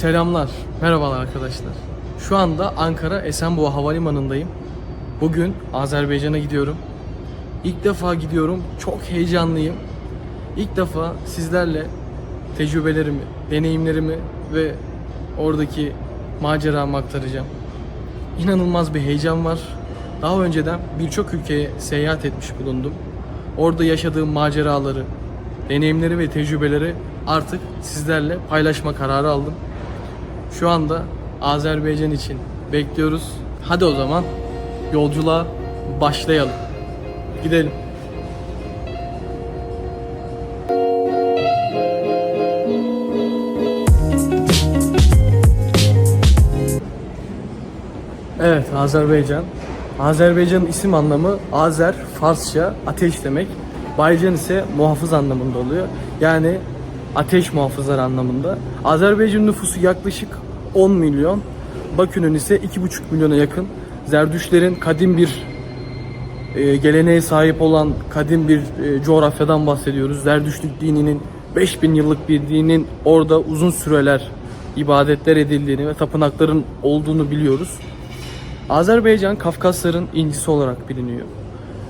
Selamlar, merhabalar arkadaşlar. Şu anda Ankara Esenboğa Havalimanı'ndayım. Bugün Azerbaycan'a gidiyorum. İlk defa gidiyorum, çok heyecanlıyım. İlk defa sizlerle tecrübelerimi, deneyimlerimi ve oradaki maceramı aktaracağım. İnanılmaz bir heyecan var. Daha önceden birçok ülkeye seyahat etmiş bulundum. Orada yaşadığım maceraları, deneyimleri ve tecrübeleri artık sizlerle paylaşma kararı aldım. Şu anda Azerbaycan için bekliyoruz. Hadi o zaman yolculuğa başlayalım. Gidelim. Evet, Azerbaycan. Azerbaycan'ın isim anlamı Azer, Farsça ateş demek. Baycan ise muhafız anlamında oluyor. Yani ateş muhafızları anlamında. Azerbaycan nüfusu yaklaşık 10 milyon. Bakü'nün ise 2,5 milyona yakın. Zerdüşlerin kadim bir e, geleneğe sahip olan kadim bir e, coğrafyadan bahsediyoruz. Zerdüştlük dininin 5000 yıllık bir dinin orada uzun süreler ibadetler edildiğini ve tapınakların olduğunu biliyoruz. Azerbaycan Kafkasların incisi olarak biliniyor.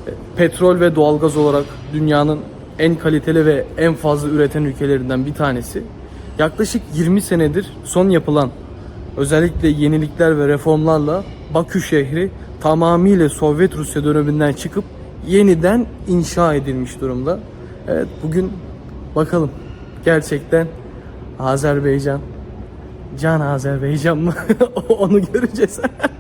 E, Petrol ve doğalgaz olarak dünyanın en kaliteli ve en fazla üreten ülkelerinden bir tanesi. Yaklaşık 20 senedir son yapılan özellikle yenilikler ve reformlarla Bakü şehri tamamıyla Sovyet Rusya döneminden çıkıp yeniden inşa edilmiş durumda. Evet bugün bakalım gerçekten Azerbaycan Can Azerbaycan mı? Onu göreceğiz.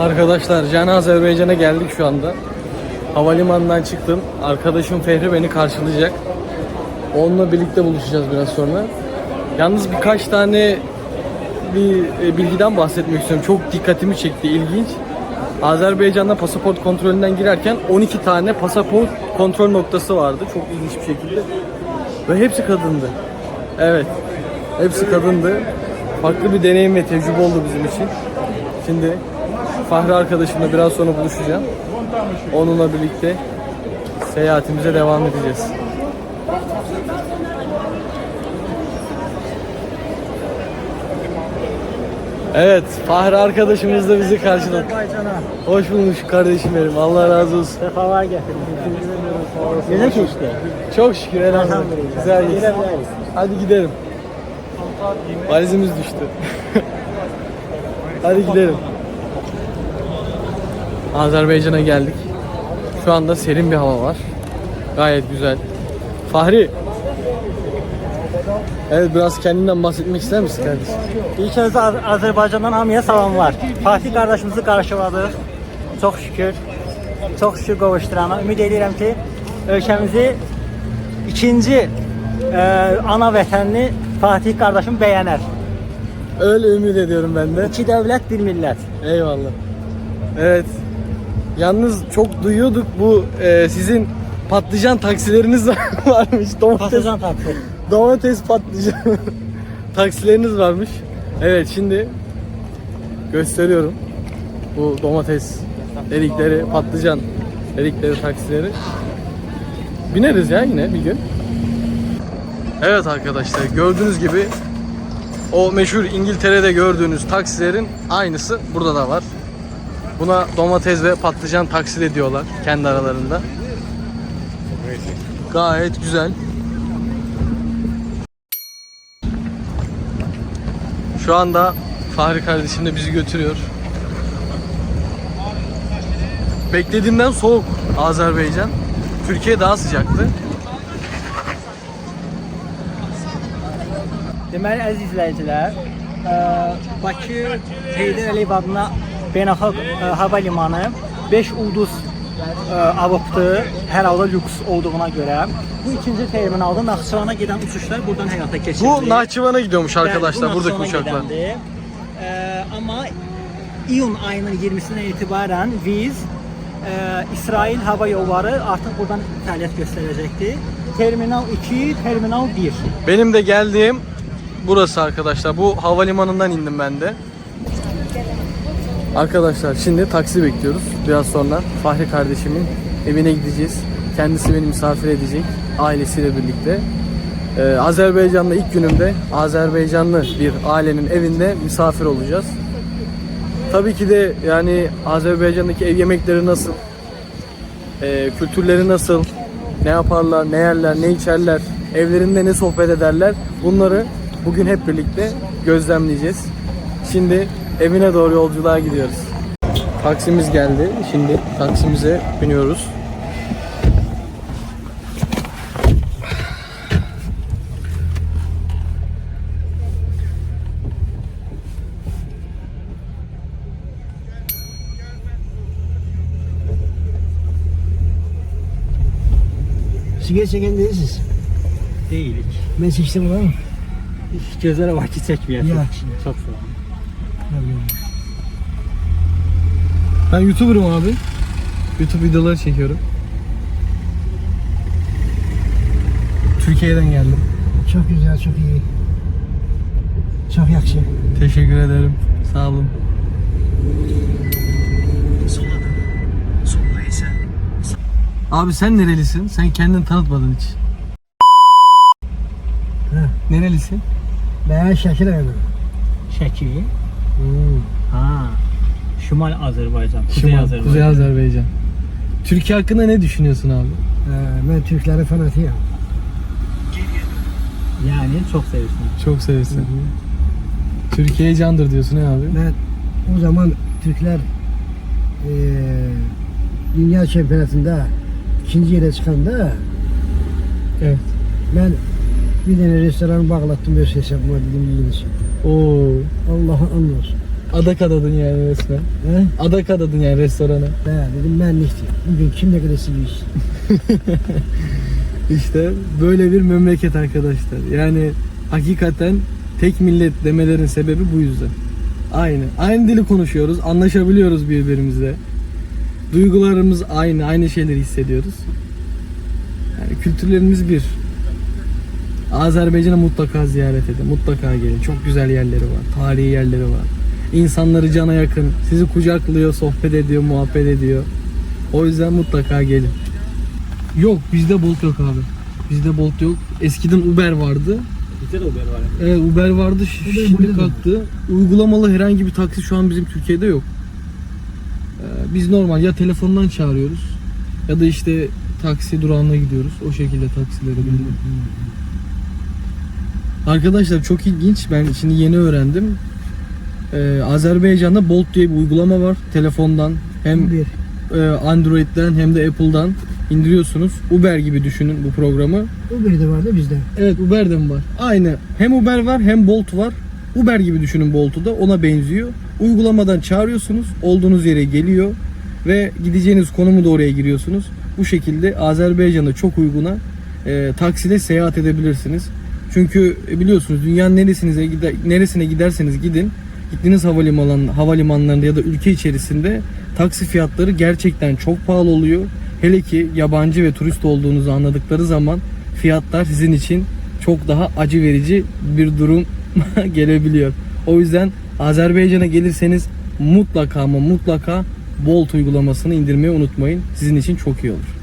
Arkadaşlar Can Azerbaycan'a geldik şu anda. Havalimanından çıktım. Arkadaşım Fehri beni karşılayacak. Onunla birlikte buluşacağız biraz sonra. Yalnız birkaç tane bir e, bilgiden bahsetmek istiyorum. Çok dikkatimi çekti, ilginç. Azerbaycan'da pasaport kontrolünden girerken 12 tane pasaport kontrol noktası vardı. Çok ilginç bir şekilde. Ve hepsi kadındı. Evet. Hepsi kadındı. Farklı bir deneyim ve tecrübe oldu bizim için. Şimdi Fahri arkadaşımla biraz sonra buluşacağım. Onunla birlikte seyahatimize devam edeceğiz. Evet, Fahri arkadaşımız da bizi karşıladı. Hoş bulmuş kardeşim benim. Allah razı olsun. sefalar getirdin. Güzel geçti. Çok şükür elhamdülillah. Güzel geçti. Hadi gidelim. Valizimiz düştü. Hadi gidelim. Azerbaycan'a geldik. Şu anda serin bir hava var. Gayet güzel. Fahri. Evet biraz kendinden bahsetmek ister misin kardeşim? İlk önce Az- Azerbaycan'dan hamıya salam var. Fatih kardeşimizi karşıladık. Çok şükür. Çok şükür qovuşdurana. Ümid edirəm ki, ölkəmizi ikinci e, ana vətənini Fatih kardeşim bəyənər. Öyle ümit ediyorum ben de. İki dövlət, bir millət. Eyvallah. Evet. Yalnız çok duyuyorduk bu e, sizin patlıcan taksileriniz varmış. Domates, Patlıcan taksi. domates patlıcan taksileriniz varmış. Evet şimdi gösteriyorum. Bu domates dedikleri patlıcan dedikleri taksileri. Bineriz ya yine bir gün. Evet arkadaşlar gördüğünüz gibi o meşhur İngiltere'de gördüğünüz taksilerin aynısı burada da var. Buna domates ve patlıcan takside diyorlar kendi aralarında. Gayet güzel. Şu anda Fahri kardeşim de bizi götürüyor. Beklediğimden soğuk Azerbaycan. Türkiye daha sıcaktı. Deməli əziz izləyicilər, ə, Bakı Heydər Əliyev adına beynəlxalq ə, hava limanı 5 ulduz ə, avopdur. Hər halda lüks olduğuna görə bu ikinci terminalda Naxçıvana gedən uçuşlar buradan həyata keçirilir. Bu Nahçıvan'a gidiyormuş arkadaşlar Bəli, bu buradaki Naxçıvana uçaklar. Ə, amma iyun ayının 20-sindən etibarən biz ə, İsrail hava yolları artıq buradan fəaliyyət göstərəcəkdir. Terminal 2, terminal 1. Benim de geldiğim burası arkadaşlar. Bu havalimanından indim ben de. Arkadaşlar şimdi taksi bekliyoruz. Biraz sonra Fahri kardeşimin evine gideceğiz. Kendisi beni misafir edecek ailesiyle birlikte. Ee, Azerbaycan'da ilk günümde Azerbaycanlı bir ailenin evinde misafir olacağız. Tabii ki de yani Azerbaycan'daki ev yemekleri nasıl? Ee, kültürleri nasıl? Ne yaparlar, ne yerler, ne içerler? Evlerinde ne sohbet ederler? Bunları bugün hep birlikte gözlemleyeceğiz. Şimdi evine doğru yolculuğa gidiyoruz. Taksimiz geldi. Şimdi taksimize biniyoruz. Sigara çeken değilsiniz. Deyilik. Ben seçtim ulan. Gözlərə vakit. Yaxşı. Çox sağ olun. Ben YouTuber'ım abi. YouTube videoları çekiyorum. Türkiye'den geldim. Çok güzel, çok iyi. Çok yakşı. Teşekkür ederim. Sağ olun. Abi sen nerelisin? Sen kendini tanıtmadın hiç. Hə. Nerelisin? Ben Şakir. Şəki. Hmm. Ha. Şimal Azərbaycan, Kuzey Şimal, Azərbaycan. Kuzey Azerbaycan. Türkiye hakkında ne düşünüyorsun abi? Ee, ben Türklerin fanatiyim. Yəni çox sevirsən. Çok seversin. Türkiye candır diyorsun he abi? Ben o zaman Türkler eee dünya şampiyonatında ikinci yere çıkanda Evet. ben bir tane restoran bağlattım öz hesabıma dedim yiyiniz. Oo. Allah'a anlıyorsun. Adak adadın yani resmen. He? Adak adadın yani restorana. Ben dedim ben neyse. Bugün kim ne kadar seviyorsun? İşte böyle bir memleket arkadaşlar. Yani hakikaten tek millet demelerin sebebi bu yüzden. Aynı. Aynı dili konuşuyoruz. Anlaşabiliyoruz birbirimizle. Duygularımız aynı. Aynı şeyleri hissediyoruz. Yani kültürlerimiz bir. Azerbaycan'a mutlaka ziyaret edin. Mutlaka gelin. Çok güzel yerleri var. Tarihi yerleri var. İnsanları cana yakın. Sizi kucaklıyor, sohbet ediyor, muhabbet ediyor. O yüzden mutlaka gelin. Yok bizde Bolt yok abi. Bizde Bolt yok. Eskiden Uber vardı. Bizdə də Uber var. Evet Uber vardı Uber şimdi kalktı. Uygulamalı herhangi bir taksi şu an bizim Türkiye'de yok. Ee, biz normal ya telefondan çağırıyoruz ya da işte taksi durağına gidiyoruz. O şekilde taksilere biniyoruz. Arkadaşlar çok ilginç. Ben şimdi yeni öğrendim. Ee, Azerbaycan'da Bolt diye bir uygulama var. Telefondan hem Bir. e, Android'den hem de Apple'dan indiriyorsunuz. Uber gibi düşünün bu programı. Biri de vardı bizde. Evet Uber de mi var? Aynı. Hem Uber var hem Bolt var. Uber gibi düşünün Bolt'u da ona benziyor. Uygulamadan çağırıyorsunuz. Olduğunuz yere geliyor. Ve gideceğiniz konumu da oraya giriyorsunuz. Bu şekilde Azerbaycan'da çok uyguna e, taksiyle seyahat edebilirsiniz. Çünkü e, biliyorsunuz dünyanın neresinize gider, neresine giderseniz gidin gittiğiniz havaliman, havalimanlarında ya da ülke içerisinde taksi fiyatları gerçekten çok pahalı oluyor. Hele ki yabancı ve turist olduğunuzu anladıkları zaman fiyatlar sizin için çok daha acı verici bir durum gelebiliyor. O yüzden Azerbaycan'a gelirseniz mutlaka ama mutlaka Bolt uygulamasını indirmeyi unutmayın. Sizin için çok iyi olur.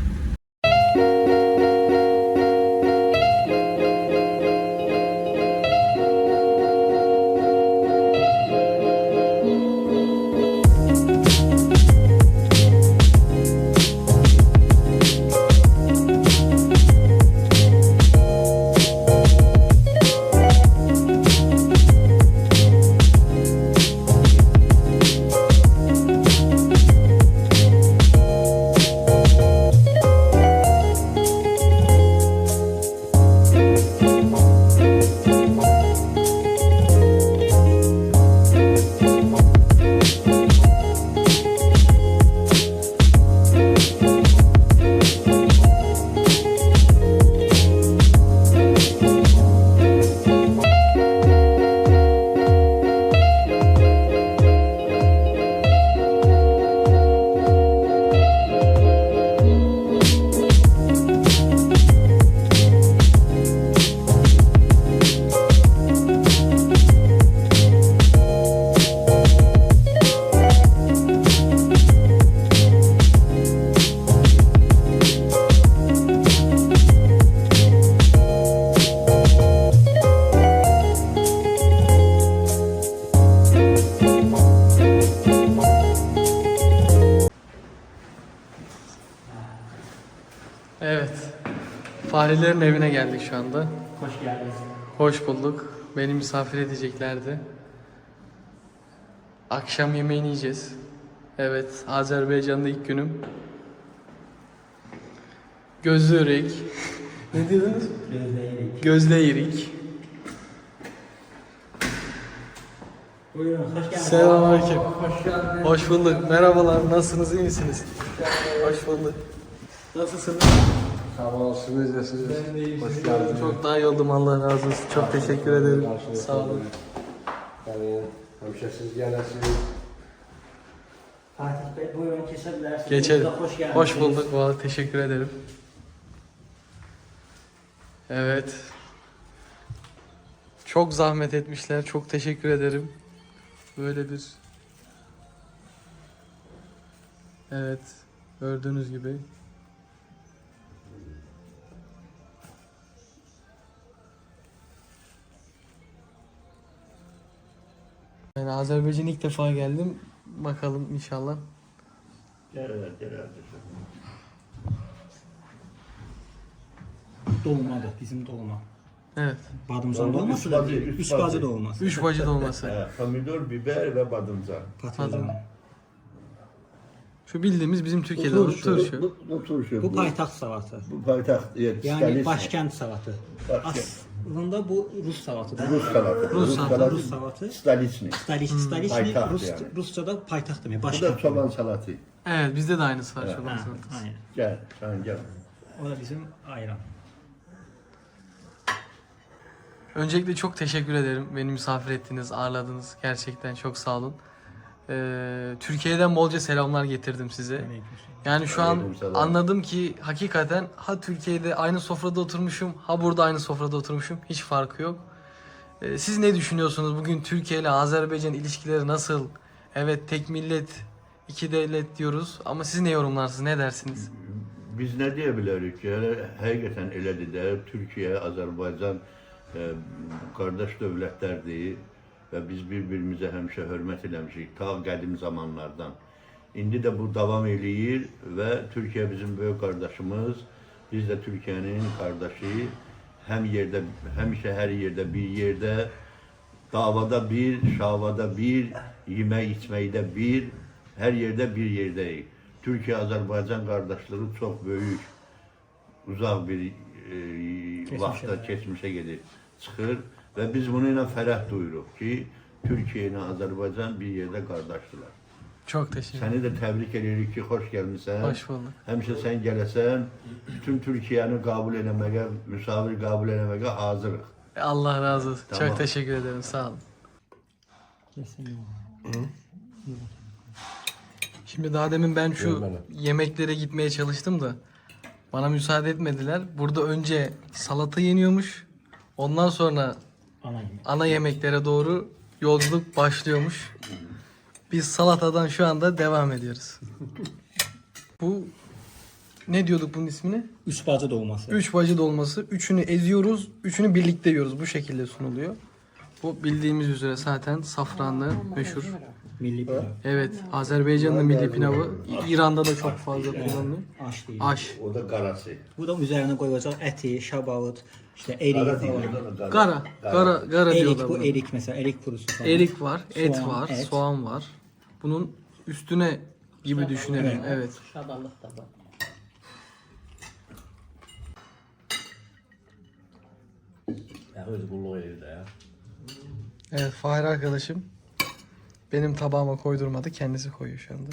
Fahrilerin evine geldik şu anda. Hoş geldiniz. Hoş bulduk. Beni misafir edeceklerdi. Akşam yemeğini yiyeceğiz. Evet, Azerbaycan'da ilk günüm. Gözlü örek. ne diyordunuz? Gözleyirik. Gözle irik. Buyurun hoş geldiniz. Selamünaleyküm. Hoş bulduk. Merhabalar. Nasılsınız? iyi misiniz? Hoş bulduk. Nasılsınız? Sağ olasınız, iyisiniz. Ben de iyiyim. Hoş geldiniz. Çok daha iyi oldum. Allah razı olsun. Çok teşekkür ederim. Sağ olun. Yani hemşersiz gelesiniz. Fatih Bey buyurun kesebilirsiniz. Geçelim. Hoş geldiniz. Hoş bulduk. Vallahi teşekkür ederim. Evet. Çok zahmet etmişler. Çok teşekkür ederim. Böyle bir Evet. Gördüğünüz gibi. Yani Azerbaycan'a ilk defa geldim. Bakalım inşallah. Dolmadı bizim dolma. Evet. Badımcan dolması Üç da bacı, değil. üç Üç bacı. bacı dolması. Üç bacı dolması. He, pomidor, biber ve badımcan. Patlıcan. Şu bildiğimiz bizim Türkiye'de olan turşu. Bu, bu turşu. Bu paytaxt salatı. Bu paytaxt. Yani Stalis- başkent salatı. Başkent. Aslında bu Rus salatıdır. Rus salatı. Rus salatı. Rus salatı. Stalisni. Staliç, staliçni Paytaxt Rus, yani. Rusçada paytaxt demek. Bu da çoban salatı. Evet bizde de aynısı var Evet. çoban Ha, salatası. aynen. Gel, sen gel. O da bizim ayran. Öncelikle çok teşekkür ederim. Beni misafir ettiniz, ağırladınız. Gerçekten çok sağ olun. Ee, Türkiye'den bolca selamlar getirdim size. Yani şu an anladım ki hakikaten ha Türkiye'de aynı sofrada oturmuşum, ha burada aynı sofrada oturmuşum. Hiç farkı yok. Ee, siz ne düşünüyorsunuz? Bugün Türkiye ile Azerbaycan ilişkileri nasıl? Evet tek millet, iki devlet diyoruz ama siz ne yorumlarsınız, ne dersiniz? Biz nə deyə bilərik ki, hələ həqiqətən elədir də, Türkiyə, Azərbaycan e, qardaş dövlətlərdir və biz bir-birimizə həmişə hörmət eləmişik ta qədim zamanlardan. İndi də bu davam eləyir və Türkiyə bizim böyük qardaşımız, biz də Türkiyənin qardaşı. Həm yerdə, həmişə hər yerdə bir yerdə, davada bir, şavada bir, yemək içməkdə bir, hər yerdə bir yerdəyik. Türkiyə-Azərbaycan qardaşlığı çox böyük, uzaq bir e, vaxtda keçmişə gedib çıxır və biz bunu ilə fərəh duyuruq ki, Türkiyə ilə Azərbaycan bir yerdə qardaşdırlar. Çok teşekkür ederim. Səni də təbrik edirik ki, xoş gəlmisən. Hoş bulduk. Həmişə sən gələsən, bütün Türkiyəni qəbul eləməyə, müsavir qəbul eləməyə hazırıq. Allah razı olsun. Tamam. Çok teşekkür ederim. Sağ olun. Şimdi daha demin ben şu yemeklere gitmeye çalıştım da bana müsaade etmediler. Burada önce salata yeniyormuş. Ondan sonra Ana yemek. ana yemeklere doğru yolculuk başlıyormuş. Biz salatadan şu anda devam ediyoruz. Bu ne diyorduk bunun ismini? Üç bacı dolması. Üç bacı dolması. Üçünü eziyoruz. Üçünü birlikte yiyoruz. Bu şekilde sunuluyor. Bu bildiğimiz üzere zaten safranlı meşhur. Milli pilav. Evet, Azerbaycan'ın milli pilavı. İran'da da çok fazla kullanılıyor. Aş değil. Aş. O da qarası. Bu da üzerine koyulacak eti, şabalıt, işte erik Qara falan. deyirlər, Gara, gara, gara Erik diyorlar bu buna. erik mesela erik kurusu falan. Erik var, et Soğan, var, et. soğan var. Bunun üstüne gibi düşünelim. Evet. Şabalık da var. Evet, Fahri arkadaşım benim tabağıma koydurmadı. Kendisi koyuyor şu anda.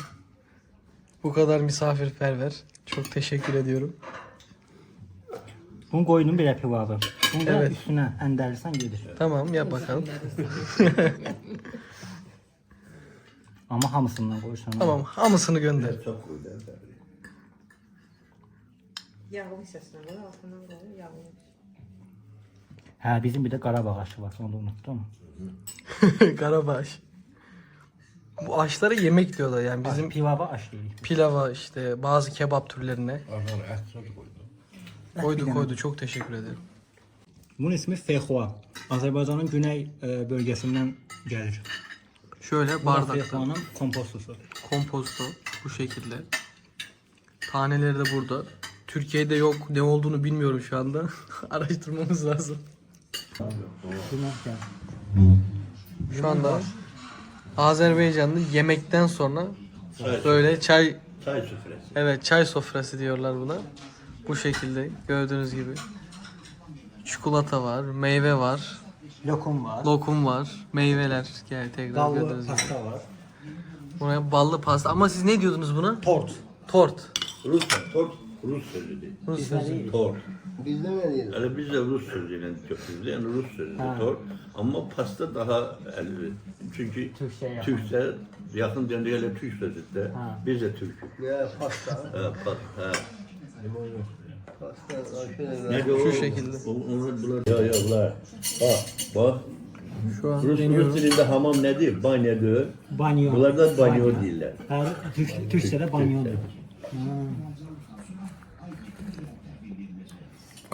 Bu kadar misafirperver. Çok teşekkür ediyorum. Bunun koyunun bir pilavı. Bunu da Evet. üstüne enderlisen gelir. Tamam, yap bakalım. Ama hamısından koyursan. Tamam, hamısını gönder. Çox qoydu. Yağlı hissəsindən qoy, altından qoy, yağlı. Ha bizim bir de Qarabağ aşı var. Onu da unuttum. Karabaş. Bu aşlara yemek diyorlar yani Bizim pilava aş değil. pilava işte bazı kebap türlerine et çok koydu. koydu koydu çok teşekkür ederim. Bunun ismi fexua. Azerbaycanın güney e, bölgesinden gelir. Şöyle Bu da bardakta fexuanın kompostosu. komposto bu şekilde. Taneleri de burada. Türkiye'de yok. Ne olduğunu bilmiyorum şu anda. Araştırmamız lazım. Şu anda Azerbaycan'da yemekten sonra Çay, böyle çay çay süfresi. evet çay sofrası diyorlar buna. Bu şekilde gördüğünüz gibi. Çikolata var, meyve var, Lokum var. lokum var, meyveler gel tekrar Dallı gördüğünüz gibi. pasta var. Buraya ballı pasta ama siz ne diyordunuz buna? Tort. Tort. Rusça, tort, Rus sözü değil. Rus sözü. Tort. Bizde ne diyelim? Yani biz de Rus sözüyle köküzdü. Yani Rus sözü Ha. tort. Ama pasta daha elvi. Çünkü Türkçe'ye yakın. Türkçe yakın dönemde Türk sözü de. Ha. Biz de Türk'üz. Ya pasta. Ha, pas, ha. Pasta. aşırı Neydi o? Şu şekilde. O, onu bular. Ya ya bunlar. Bak, bak. Şu an Rus, Rus deniyorum. dilinde hamam nedir? Banyo diyor. Banyo. Bunlar da banyo değiller. Ha, Türk, Türkçe'de banyo diyor.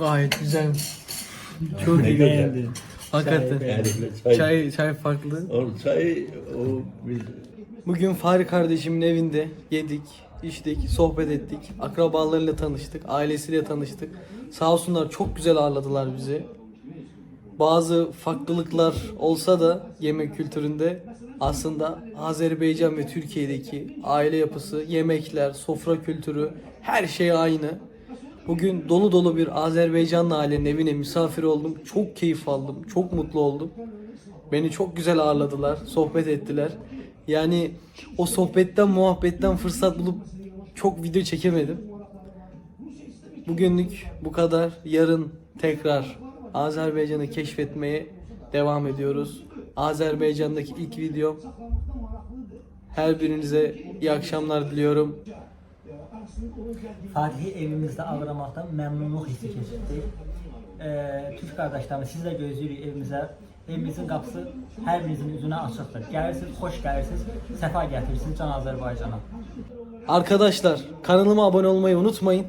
Gayet güzel. Çok iyi. Beğendim. Hakikaten. Çay. Çay çay farklı. O çay o biz Bugün Fahri kardeşimin evinde yedik, içtik, sohbet ettik. Akrabalarıyla tanıştık, ailesiyle tanıştık. Sağ olsunlar çok güzel ağırladılar bizi. Bazı farklılıklar olsa da yemek kültüründe aslında Azerbaycan ve Türkiye'deki aile yapısı, yemekler, sofra kültürü her şey aynı. Bugün dolu dolu bir Azerbaycanlı ailenin evine misafir oldum. Çok keyif aldım, çok mutlu oldum. Beni çok güzel ağırladılar, sohbet ettiler. Yani o sohbetten, muhabbetten fırsat bulup çok video çekemedim. Bugünlük bu kadar. Yarın tekrar Azerbaycan'ı keşfetmeye devam ediyoruz. Azerbaycan'daki ilk video. Her birinize iyi akşamlar diliyorum. Fatih'i evimizdə ağırlamaktan məmnunluq hissi keçirdik. Ee, Türk qardaşlarımız siz də gözləyirik evimizə. Evimizin qapısı hər birinizin üzünə açıqdır. Gəlirsiniz, xoş gəlirsiniz, səfa gətirirsiniz Can Azərbaycana. Arkadaşlar kanalıma abone olmayı unutmayın.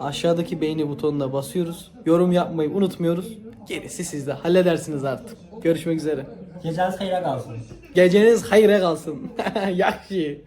Aşağıdaki beğeni butonuna basıyoruz. Yorum yapmayı unutmuyoruz. Gerisi sizde. Halledersiniz artık. Görüşmek üzere. Gecəniz xeyrə qalsın. Geceniz hayra kalsın. Yaxşı.